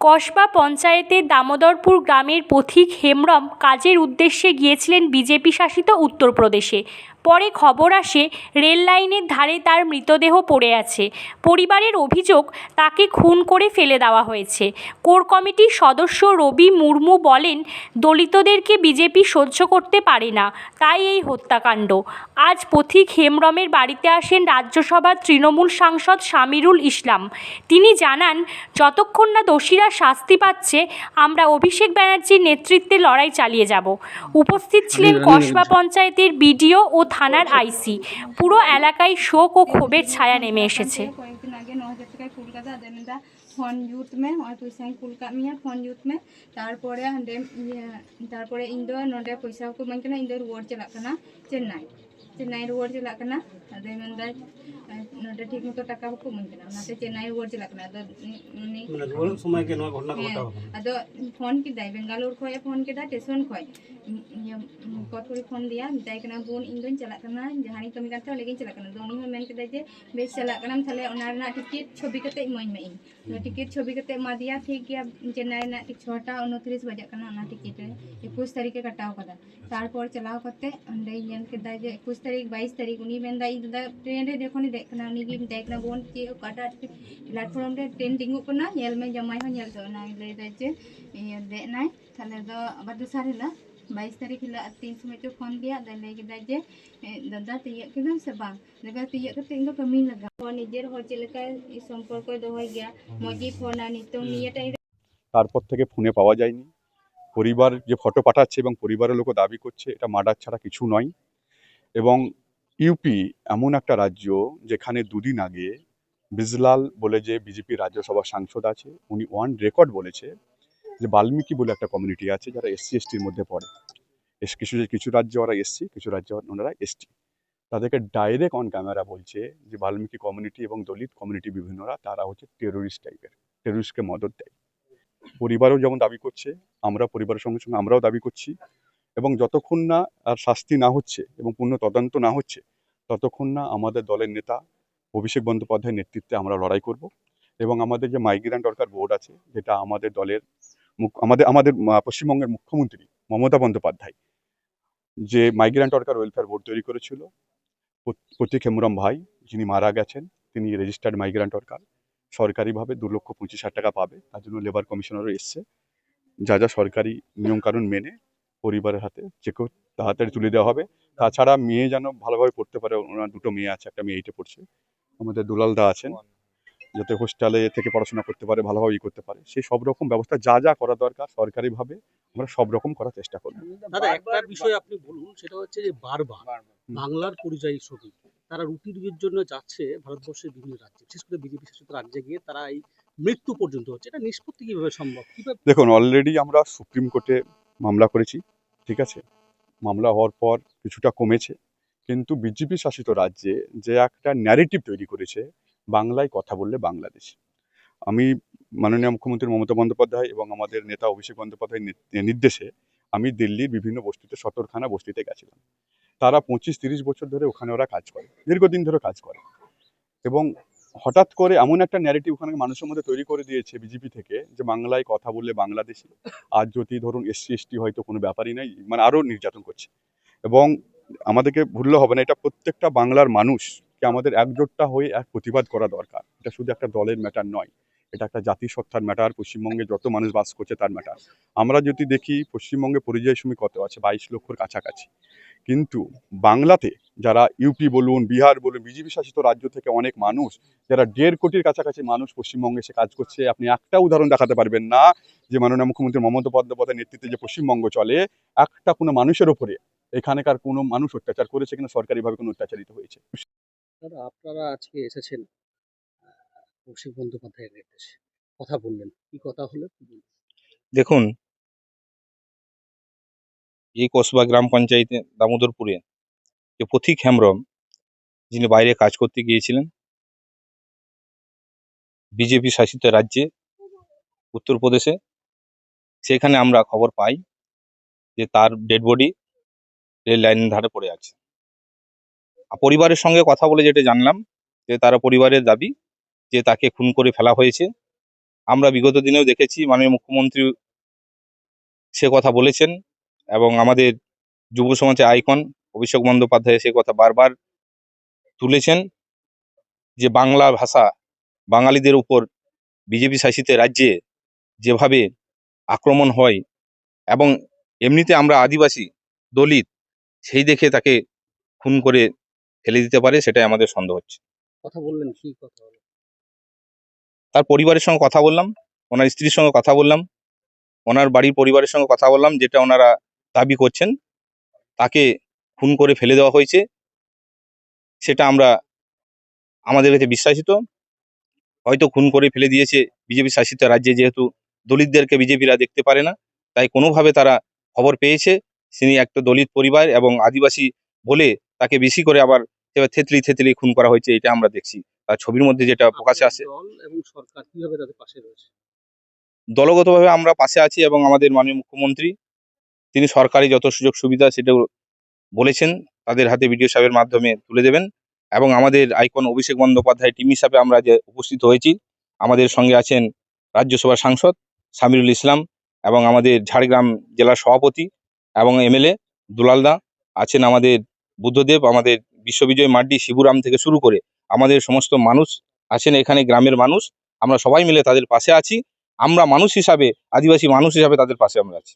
কসবা পঞ্চায়েতের দামোদরপুর গ্রামের পথিক হেমব্রম কাজের উদ্দেশ্যে গিয়েছিলেন বিজেপি শাসিত উত্তরপ্রদেশে। পরে খবর আসে রেল লাইনের ধারে তার মৃতদেহ পড়ে আছে। পরিবারের অভিযোগ তাকে খুন করে ফেলে দেওয়া হয়েছে। কোর কমিটির সদস্য রবি মুর্মু বলেন দলিতদেরকে বিজেপি সহ্য করতে পারে না তাই এই হত্যাকাণ্ড। আজ পথিক হেমব্রমের বাড়িতে আসেন রাজ্যসভার তৃণমূল সাংসদ শামিরুল ইসলাম। তিনি জানান যতক্ষণ না দোষীরা শাস্তি পাচ্ছে আমরা অভিষেক ব্যানার্জির নেতৃত্বে লড়াই চালিয়ে যাব। উপস্থিত ছিলেন কসবা পঞ্চায়েতের বিডিও ও থানার আইসি। পুরো এলাকায় শোক ও ক্ষোভের ছায়া নেমে এসেছে। কয়েকদিন ইউথ মে পয়সা ফুল কামিয়া ইউথ মে। তারপরে তারপরে ইন্দোর নোডে পয়সা মানে ইন্দোর ওয়ার্ড চালা চেন্নাই। चेन्नई रुआर चलना ठीक मत टा चेन्नई रुआर चलना फ़ोन किए बेंगालुर फ़ोन स्टेशन खुद फ़ोन दिए बोन इन चलना कमी कहते जे बे चलना टिकट छबी इमोमे टिकट छबी दिया ठीक है छटा उन त्रिस बजे टिकट एकुश तारीख काटवे तपर चलाव अंदेद તારીખ બાવીસ તારીખ ઉની બેન દાઈ દા ટ્રેન રે દેખો ને દેખના ઉની ગીમ દેખના બોન કે કાટા પ્લેટફોર્મ રે ટ્રેન ડિંગો કના નેલ મે જમાઈ હો નેલ તો ના લે દા જે એ દે નાય થાલે દો અબર દુસરા હેલા বাইশ তারিখ হিলা তিন সময় তো ফোন দিয়া দালাই কেদা যে দাদা তুই কেদা সে বাং দাদা তুই কাতে ইন কামি লাগা ফোন নিজের হচ্ছে লেখা এই সম্পর্ক দহই গিয়া মজি ফোন আর নিতো নিয়ে টাই তারপর থেকে ফোনে পাওয়া যায়নি। পরিবার যে ফটো পাঠাচ্ছে এবং পরিবারের লোক দাবি করছে এটা মার্ডার ছাড়া কিছু নয়। এবং ইউপি এমন একটা রাজ্য যেখানে দুদিন আগে বিজলাল বলে যে বিজেপি রাজ্যসভার সাংসদ আছে, উনি ওয়ান রেকর্ড বলেছে যে বাল্মীকি বলে একটা কমিউনিটি আছে যারা এসসি এসটির মধ্যে পড়ে। এস কিছু কিছু রাজ্যে ওরা এসসি কিছু রাজ্যে ওনারা এসটি তাদেরকে ডাইরেক্ট অন ক্যামেরা বলছে যে বাল্মীকি কমিউনিটি এবং দলিত কমিউনিটি বিভিন্নরা, তারা হচ্ছে টেরোরিস্ট টাইপের টেরোরিস্টকে মদত দেয়। পরিবারও যেমন দাবি করছে, আমরা পরিবারের সঙ্গে সঙ্গে আমরাও দাবি করছি। এবং যতক্ষণ না আর শাস্তি না হচ্ছে এবং পূর্ণ তদন্ত না হচ্ছে, ততক্ষণ না আমাদের দলের নেতা অভিষেক বন্দ্যোপাধ্যায়ের নেতৃত্বে আমরা লড়াই করব এবং আমাদের যে মাইগ্রেন্ট ওয়ার্কার বোর্ড আছে, যেটা আমাদের দলের আমাদের আমাদের পশ্চিমবঙ্গের মুখ্যমন্ত্রী মমতা বন্দ্যোপাধ্যায়, যে মাইগ্রেন্ট ওয়ার্কার ওয়েলফেয়ার বোর্ড তৈরি করেছিল। প্রতীক হেমুরাম ভাই যিনি মারা গেছেন, তিনি রেজিস্টার্ড মাইগ্রেন্ট ওয়ার্কার সরকারিভাবে দু লক্ষ পঁচিশ হাজার টাকা পাবে, তার জন্য লেবার কমিশনারও এসছে। যা যা সরকারি নিয়মকানুন মেনে পরিবারের হাতে চেকও তাড়াতাড়ি তুলে দেওয়া হবে। তাছাড়া মেয়ে যেন ভালোভাবে পড়তে পারে ওনার দুটো মেয়ে আছে একটা মেয়ে এইটে পড়ছে। আমাদের দুলাল দা আছেন যাতে হোস্টেলে থেকে পড়াশোনা করতে পারে ভালোভাবে ই করতে পারে। সেই সব রকম ব্যবস্থা যা যা করা দরকার সরকারিভাবে আমরা সব রকম করার চেষ্টা করব। দাদা একটা বিষয় আপনি বলুন সেটা হচ্ছে যে বারবার বাংলার পরিযায়ী শ্রমিক তারা রুটি রুজির জন্য যাচ্ছে ভারতবর্ষের বিভিন্ন রাজ্যে। বিশেষ করে বিজেপি শাসিত রাজ্যে গিয়ে তারা এই মৃত্যু পর্যন্ত হচ্ছে। এটা নিষ্পত্তি কীভাবে সম্ভব? কীভাবে দেখুন অলরেডি আমরা সুপ্রিম কোর্টে মামলা করেছি, ঠিক আছে? মামলা হওয়ার পর কিছুটা কমেছে, কিন্তু বিজেপি শাসিত রাজ্যে যে একটা ন্যারেটিভ তৈরি করেছে, বাংলায় কথা বললে বাংলাদেশ। আমি মাননীয় মুখ্যমন্ত্রী মমতা বন্দ্যোপাধ্যায় এবং আমাদের নেতা অভিষেক বন্দ্যোপাধ্যায়ের নির্দেশে আমি দিল্লির বিভিন্ন বস্তিতে সতর্কখানা বস্তিতে গেছিলাম। তারা পঁচিশ তিরিশ বছর ধরে ওখানে ওরা কাজ করে, দীর্ঘদিন ধরে কাজ করে। এবং হঠাৎ করে এমন একটা ন্যারেটিভ ওখানে মানুষের মধ্যে তৈরি করে দিয়েছে বিজেপি থেকে যে বাংলায় কথা বললে বাংলাদেশি। আর যদি ধরুন এসসি এসটি হয়তো কোনো ব্যাপারই নাই মানে আরও নির্যাতন করছে। এবং আমাদেরকে ভুললে হবে না, এটা প্রত্যেকটা বাংলার মানুষকে আমাদের একজোটটা হয়ে এক প্রতিবাদ করা দরকার। এটা শুধু একটা দলের ম্যাটার নয়, এটা একটা জাতিসত্তার ম্যাটার পশ্চিমবঙ্গে যত মানুষ বাস করছে তার ম্যাটার আমরা যদি দেখি পশ্চিমবঙ্গে পরিযায়ী শ্রমিক কত আছে? বাইশ লক্ষর কাছাকাছি। কিন্তু বাংলাতে যারা ইউপি বলুন বিহার বলুন বিজেপি শাসিত রাজ্য থেকে অনেক মানুষ যারা দেড় কোটির কাছাকাছি মানুষ পশ্চিমবঙ্গে এসে কাজ করছে আপনি একটা উদাহরণ দেখাতে পারবেন না যে মাননীয় মুখ্যমন্ত্রী মমতা বন্দ্যোপাধ্যায়ের নেতৃত্বে যে পশ্চিমবঙ্গ চলে একটা কোনো মানুষের ওপরে এখানেকার কোনো মানুষ অত্যাচার করেছে কিনা সরকারিভাবে কোনো অত্যাচারিত হয়েছে? আপনারা আজকে এসেছেন অভিষেক বন্দ্যোপাধ্যায়ের নির্দেশে। কথা বললেন কি কথা হলো? দেখুন এই কসবা গ্রাম পঞ্চায়েতে দামোদরপুরে যে পথিক হেমব্রম, যিনি বাইরে কাজ করতে গিয়েছিলেন, বিজেপি শাসিত রাজ্যে, উত্তরপ্রদেশে, সেখানে আমরা খবর পাই যে তার ডেড বডি রেল লাইনের ধারে পড়ে আছে। পরিবারের সঙ্গে কথা বলে যেটা জানলাম, যে তারা পরিবারের দাবি যে তাকে খুন করে ফেলা হয়েছে। আমরা বিগত দিনেও দেখেছি, মাননীয় মুখ্যমন্ত্রী সে কথা বলেছেন এবং আমাদের যুব সমাজের আইকন অভিষেক বন্দ্যোপাধ্যায় সে কথা বারবার তুলেছেন যে বাংলা ভাষা বাঙালিদের উপর বিজেপি শাসিত রাজ্যে যেভাবে আক্রমণ হয় এবং এমনিতে আমরা আদিবাসী দলিত সেই দেখে তাকে খুন করে ফেলে দিতে পারে সেটাই আমাদের সন্দেহ হচ্ছে। কথা বললেন কি কথা তার পরিবারের সঙ্গে কথা বললাম ওনার স্ত্রীর সঙ্গে কথা বললাম ওনার বাড়ির পরিবারের সঙ্গে কথা বললাম যেটা ওনারা দাবি করছেন তাকে খুন করে ফেলে দেওয়া হয়েছে। সেটা আমরা আমাদের কাছে বিশ্বাসিত। হয়তো খুন করে ফেলে দিয়েছে বিজেপি শাসিত রাজ্যে যেহেতু দলিতদেরকে বিজেপিরা দেখতে পারে না তাই কোনোভাবে তারা খবর পেয়েছে। তিনি একটা দলিত পরিবার এবং আদিবাসী বলে তাকে বেশি করে আবার থেতলি থেতলি খুন করা হয়েছে এটা আমরা দেখছি। তার ছবির মধ্যে যেটা প্রকাশে আসে। দলগতভাবে আমরা পাশে আছি এবং আমাদের মাননীয় মুখ্যমন্ত্রী তিনি সরকারি যত সুযোগ সুবিধা সেটাও বলেছেন, তাদের হাতে ভিডিও সাহেবের মাধ্যমে তুলে দেবেন এবং আমাদের আইকন অভিষেক বন্দ্যোপাধ্যায় টিম হিসাবে আমরা যে উপস্থিত হয়েছি, আমাদের সঙ্গে আছেন রাজ্যসভার সাংসদ সামিরুল ইসলাম এবং আমাদের ঝাড়গ্রাম জেলার সভাপতি এবং এমএলএ দুলালদা আছেন আমাদের বুদ্ধদেব, আমাদের বিশ্ববিজয় মাড্ডি শিবুরাম থেকে শুরু করে আমাদের সমস্ত মানুষ আছেন এখানে গ্রামের মানুষ, আমরা সবাই মিলে তাদের পাশে আছি। আমরা মানুষ হিসাবে, আদিবাসী মানুষ হিসাবে তাদের পাশে আমরা আছি।